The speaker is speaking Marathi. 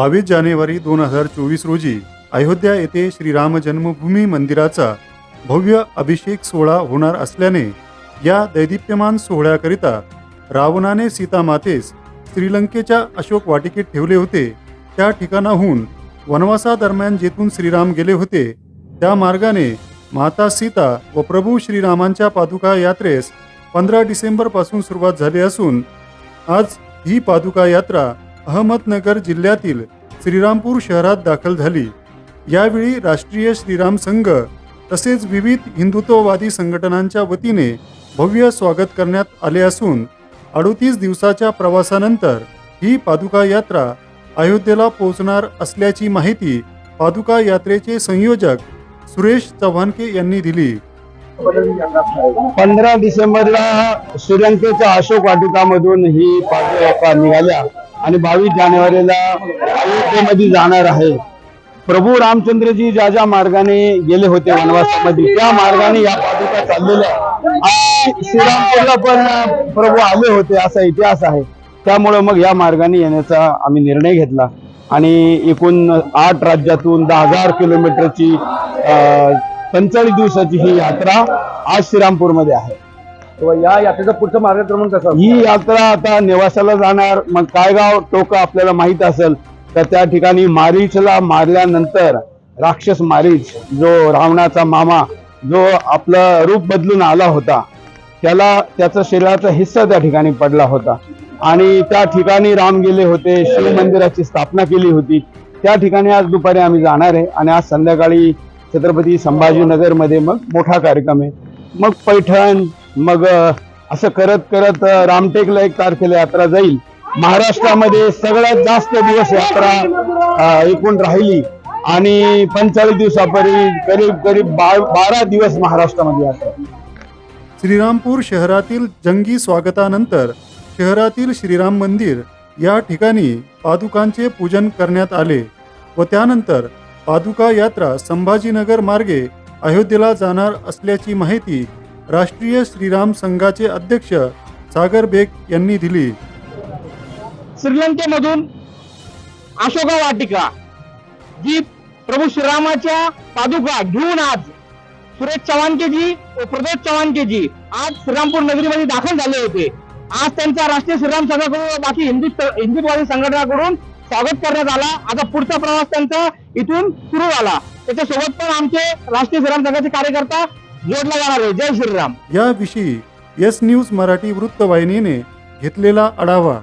बावीस जानेवारी दोन हजार चोवीस रोजी अयोध्या येथे श्रीराम जन्मभूमी मंदिराचा भव्य अभिषेक सोहळा होणार असल्याने या दैदिप्यमान सोहळ्याकरिता रावणाने सीतामातेस श्रीलंकेच्या अशोक वाटिकेत ठेवले होते. त्या ठिकाणाहून वनवासादरम्यान जेथून श्रीराम गेले होते त्या मार्गाने माता सीता व प्रभू श्रीरामांच्या पादुका यात्रेस पंधरा डिसेंबरपासून सुरुवात झाली असून आज ही पादुका यात्रा अहमदनगर जिल्ह्यातील श्रीरामपूर शहरात दाखल झाली. यावेळी राष्ट्रीय श्रीराम संघ तसेच विविध हिंदुत्ववादी संघटनांच्या वतीने भव्य स्वागत करण्यात आले असून अडोतीस दिवसाच्या प्रवासानंतर ही पादुका यात्रा अयोध्येला पोहोचणार असल्याची माहिती पादुका यात्रेचे संयोजक सुरेश चव्हाणके यांनी दिली. पंधरा डिसेंबरला श्रीलंकेच्या अशोक वाटिकामधून ही पादयात्रा निघाल्या. आणि बावीस जानेवारीला अयोध्येमध्ये जाणार आहे. प्रभू रामचंद्रजी ज्या ज्या मार्गाने गेले होते वनवासामध्ये त्या मार्गाने या पादुका चाललेल्या श्रीरामपूरला पण प्रभू आले होते असा इतिहास आहे. त्यामुळे मग या मार्गाने येण्याचा आम्ही निर्णय घेतला. आणि एकूण आठ राज्यातून दहा हजार किलोमीटरची पंचेचाळीस दिवसाची ही यात्रा आज श्रीरामपूरमध्ये आहे. तेव्हा या यात्रेचा पुढचा मार्गक्रमण कसा? ही यात्रा आता नेवासाला जाणार. मग कायगाव टोक आपल्याला माहीत असेल तर त्या ठिकाणी मारीचला मारल्यानंतर राक्षस मारीच जो रावणाचा मामा जो आपलं रूप बदलून आला होता त्याला त्याचा शरीराचा हिस्सा त्या ठिकाणी पडला होता. आणि त्या ठिकाणी राम गेले होते शिव मंदिराची स्थापना केली होती. त्या ठिकाणी आज दुपारी आम्ही जाणार आहे. आणि आज संध्याकाळी छत्रपती संभाजीनगरमध्ये मग मोठा कार्यक्रम आहे. मग पैठण मग असं करत करत रामटेकला एक तारखेला यात्रा जाईल. महाराष्ट्रामध्ये सगळ्यात जास्त दिवस यात्रा एकूण राहिली. आणि पंचेचाळीस दिवसापर्यंत करीब करीब बा- बारा दिवस महाराष्ट्रामध्ये यात्रा. श्रीरामपूर शहरातील जंगी स्वागतानंतर शहरातील श्रीराम मंदिर या ठिकाणी पादुकांचे पूजन करण्यात आले व त्यानंतर पादुका यात्रा संभाजीनगर मार्गे अयोध्येला जाणार असल्याची माहिती राष्ट्रीय श्रीराम संघाचे अध्यक्ष सागर बेग यांनी दिली. श्रीलंकेमधून अशोका वाटिका जी प्रभू श्रीरामाच्या पादुका घेऊन आज सुरेश चव्हाणकेजी व प्रदोष चव्हाणकेजी आज श्रीरामपूर नगरीमध्ये दाखल झाले होते. आज त्यांचा राष्ट्रीय श्रीराम संघाकडून बाकी हिंदू हिंदुत्ववादी संघटनाकडून स्वागत करण्यात आला. आता पुढचा प्रवास त्यांचा इथून सुरू झाला. त्याच्यासोबत पण आमचे राष्ट्रीय श्रीराम संघाचे कार्यकर्ता जोडला जाणार आहे. जय श्रीराम. याविषयी एस न्यूज मराठी वृत्तवाहिनीने घेतलेला आढावा.